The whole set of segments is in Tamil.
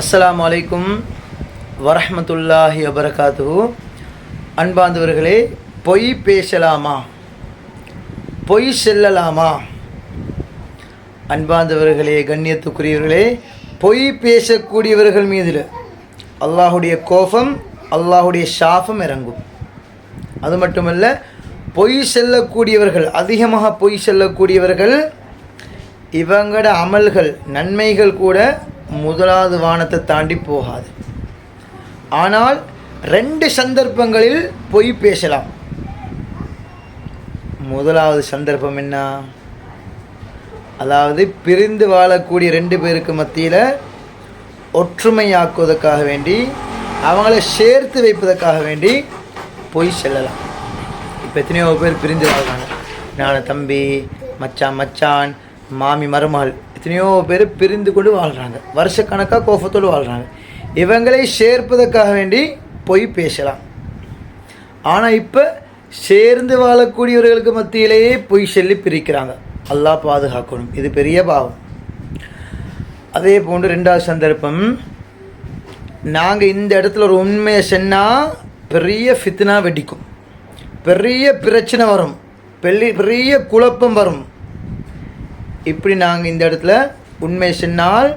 அஸ்லாம் அலைக்கும் வரஹ்மத்துல்லாஹி அபரகாத்து அன்பாந்தவர்களே பொய் பேசலாமா? பொய் செல்லலாமா? அன்பாந்தவர்களே கண்ணியத்துக்குரியவர்களே பொய் பேசக்கூடியவர்கள் மீதில் அல்லாஹுடைய கோபம் அல்லாஹுடைய சாபம் இறங்கும். அது மட்டுமல்ல பொய் செல்லக்கூடியவர்கள் அதிகமாக பொய் செல்லக்கூடியவர்கள் இவங்களோட அமல்கள் நன்மைகள் கூட முதலாவது வானத்தை தாண்டி போகாது. ஆனால் ரெண்டு சந்தர்ப்பங்களில் பொய் பேசலாம். முதலாவது சந்தர்ப்பம் என்ன? அதாவது பிரிந்து வாழக்கூடிய ரெண்டு பேருக்கு மத்தியில் ஒற்றுமையாக்குவதற்காக வேண்டி அவங்கள சேர்த்து வைப்பதற்காக வேண்டி பொய் செல்லலாம். இப்போ எத்தனையோ பேர் பிரிந்து வாழ்றாங்க. நான் தம்பி மச்சான் மச்சான் மாமி மருமகள் எத்தனையோ பேர் பிரிந்து கொண்டு வாழ்கிறாங்க வருஷக்கணக்காக கோபத்தோடு வாழ்கிறாங்க இவங்களை சேர்ப்பதற்காக வேண்டி பொய் பேசலாம். ஆனால் இப்போ சேர்ந்து வாழக்கூடியவர்களுக்கு மத்தியிலேயே பொய் சொல்லி பிரிக்கிறாங்க. அல்லா பாதுகாக்கணும். இது பெரிய பாவம். அதே போன்று ரெண்டாவது சந்தர்ப்பம் நாங்கள் இந்த இடத்துல ஒரு உண்மையை சொன்னால் பெரிய ஃபித்னா வெடிக்கும். பெரிய பிரச்சனை வரும். பெரிய குழப்பம் வரும். இப்படி நாங்கள் இந்த இடத்துல உண்மை சொன்னால்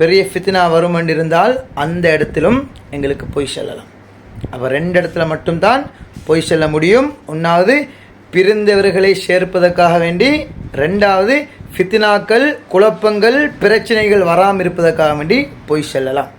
பெரிய ஃபித்னா வரும் என்றிருந்தால் அந்த இடத்திலும் எங்களுக்கு பொய் செல்லலாம். அப்போ ரெண்டு இடத்துல மட்டும்தான் பொய் செல்ல முடியும். ஒன்றாவது பிரிந்தவர்களை சேர்ப்பதற்காக வேண்டி ரெண்டாவது ஃபித்னாக்கள் குழப்பங்கள் பிரச்சனைகள் வராமல் இருப்பதற்காக வேண்டி பொய் செல்லலாம்.